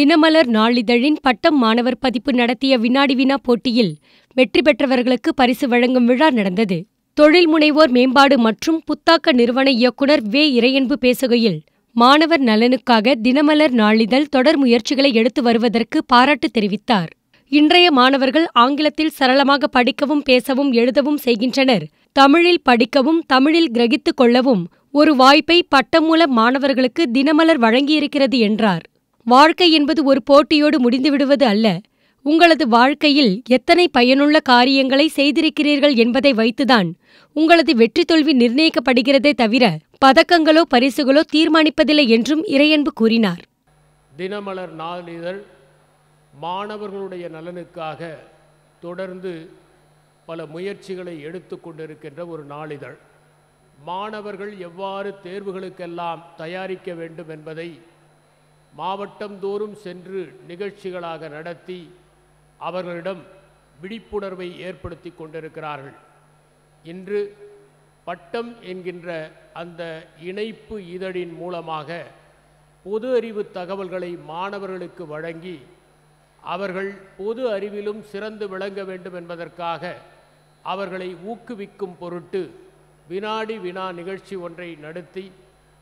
தினமலர் நாளிதழின் பட்டம் மாணவர் பதிப்பு நடத்திய வினாடி வினா போட்டியில் வெற்றி பெற்றவர்களுக்கு பரிசு வழங்கும் விழா நடந்தது. தொழில் முனைவோர் மேம்பாடு மற்றும் புத்தாக்க நிறுவன இயக்குனர் வே. இறையன்பு பேசுகையில் மாணவர் நலனுக்காக தினமலர் நாளிதழ் தொடர் முயற்சிகளை எடுத்து வருவதற்கு பாராட்டு தெரிவித்தார். இன்றைய மாணவர்கள் ஆங்கிலத்தில் சரளமாக படிக்கவும் பேசவும் எழுதவும் செய்கின்றனர். தமிழில் படிக்கவும் தமிழில் கிரகித்துக் கொள்ளவும் ஒரு வாய்ப்பை பட்டம் மூலம் மாணவர்களுக்கு தினமலர் வழங்கியிருக்கிறது என்றார். வாழ்க்கை என்பது ஒரு போட்டியோடு முடிந்துவிடுவது அல்ல. உங்களது வாழ்க்கையில் எத்தனை பயனுள்ள காரியங்களை செய்திருக்கிறீர்கள் என்பதை வைத்துதான் உங்களது வெற்றி தோல்வி நிர்ணயிக்கப்படுகிறதே தவிர பதக்கங்களோ பரிசுகளோ தீர்மானிப்பதில்லை என்றும் இறையன்பு கூறினார். தினமலர் நாளிதழ் மாணவர்களுடைய நலனுக்காக தொடர்ந்து பல முயற்சிகளை எடுத்து கொண்டிருக்கின்ற ஒரு நாளிதழ் மாணவர்கள் எவ்வாறு தேர்வுகளுக்கெல்லாம் தயாரிக்க வேண்டும் என்பதை மாவட்டந்தோறும் சென்று நிகழ்ச்சிகளாக நடத்தி அவர்களிடம் விழிப்புணர்வை ஏற்படுத்தி கொண்டிருக்கிறார்கள். இன்று பட்டம் என்கின்ற அந்த இணைப்பு இதழின் மூலமாக பொது அறிவு தகவல்களை மாணவர்களுக்கு வழங்கி அவர்கள் பொது அறிவிலும் சிறந்து விளங்க வேண்டும் என்பதற்காக அவர்களை ஊக்குவிக்கும் பொருட்டு வினாடி வினா நிகழ்ச்சி ஒன்றை நடத்தி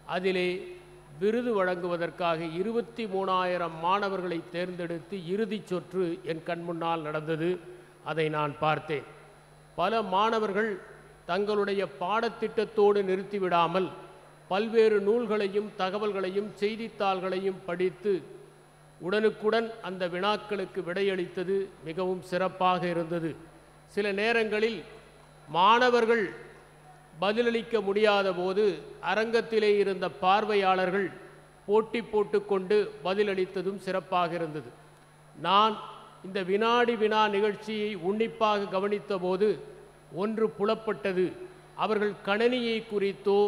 அதிலே விருது வழங்குவதற்காக இருபத்தி மூணாயிரம் மாணவர்களை தேர்ந்தெடுத்து இறுதிச் சொற்று என் கண்முன்னால் நடந்தது. அதை நான் பார்த்தேன். பல மாணவர்கள் தங்களுடைய பாடத்திட்டத்தோடு நிறுத்திவிடாமல் பல்வேறு நூல்களையும் தகவல்களையும் செய்தித்தாள்களையும் படித்து உடனுக்குடன் அந்த வினாக்களுக்கு விடையளித்தது மிகவும் சிறப்பாக இருந்தது. சில நேரங்களில் மாணவர்கள் பதிலளிக்க முடியாத போது அரங்கத்திலே இருந்த பார்வையாளர்கள் போட்டி போட்டுக்கொண்டு பதிலளித்ததும் சிறப்பாக இருந்தது. நான் இந்த வினாடி வினா நிகழ்ச்சியை உன்னிப்பாக கவனித்தபோது ஒன்று புலப்பட்டது. அவர்கள் கணனியை குறித்தோ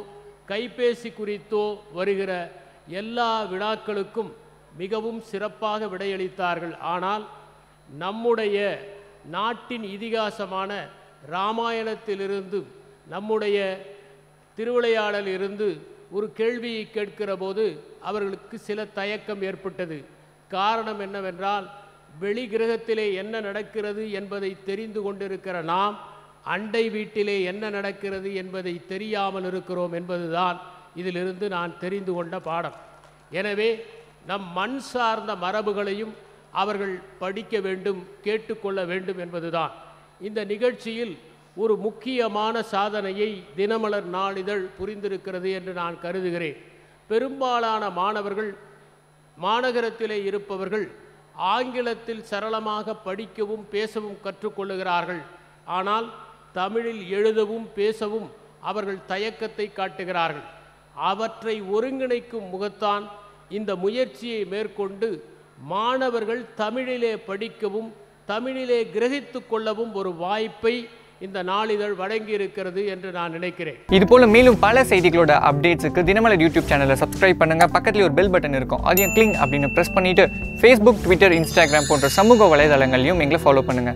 கைபேசி குறித்தோ வருகிற எல்லா வினாக்களுக்கும் மிகவும் சிறப்பாக விடையளித்தார்கள். ஆனால் நம்முடைய நாட்டின் இதிகாசமான இராமாயணத்திலிருந்து நம்முடைய திருவிளையாடல் இருந்து ஒரு கேள்வியை கேட்கிற போது அவர்களுக்கு சில தயக்கம் ஏற்பட்டது. காரணம் என்னவென்றால் வெளி கிரகத்திலே என்ன நடக்கிறது என்பதை தெரிந்து கொண்டிருக்கிற நாம் அண்டை வீட்டிலே என்ன நடக்கிறது என்பதை தெரியாமல் இருக்கிறோம் என்பதுதான் இதிலிருந்து நான் தெரிந்து கொண்ட பாடம். எனவே நம் மண் சார்ந்த மரபுகளையும் அவர்கள் படிக்க வேண்டும் கேட்டுக்கொள்ள வேண்டும் என்பதுதான். இந்த நிகழ்ச்சியில் ஒரு முக்கியமான சாதனையை தினமலர் நாளிதழ் புரிந்திருக்கிறது என்று நான் கருதுகிறேன். பெரும்பாலான மாணவர்கள் மாநகரத்திலே இருப்பவர்கள் ஆங்கிலத்தில் சரளமாக படிக்கவும் பேசவும் கற்றுக்கொள்ளுகிறார்கள். ஆனால் தமிழில் எழுதவும் பேசவும் அவர்கள் தயக்கத்தை காட்டுகிறார்கள். அவற்றை ஒருங்கிணைக்கும் முகத்தான் இந்த முயற்சியை மேற்கொண்டு மாணவர்கள் தமிழிலே படிக்கவும் தமிழிலே கிரகித்து கொள்ளவும் ஒரு வாய்ப்பை இந்த நாளிதழ் வழங்கி இருக்கிறது என்று நான் நினைக்கிறேன். இது போல மேலும் பல செய்திகளோட அப்டேட்ஸுக்கு தினமலர் யூடியூப் சேனலை சப்ஸ்கிரைப் பண்ணுங்க. பக்கத்துல ஒரு பெல் பட்டன் இருக்கும். அதையும் கிளிங் அப்படின்னு ப்ரெஸ் பண்ணிட்டு ஃபேஸ்புக் ட்விட்டர் இன்ஸ்டாகிராம் போன்ற சமூக வலைதளங்களையும் எங்களை ஃபாலோ பண்ணுங்க.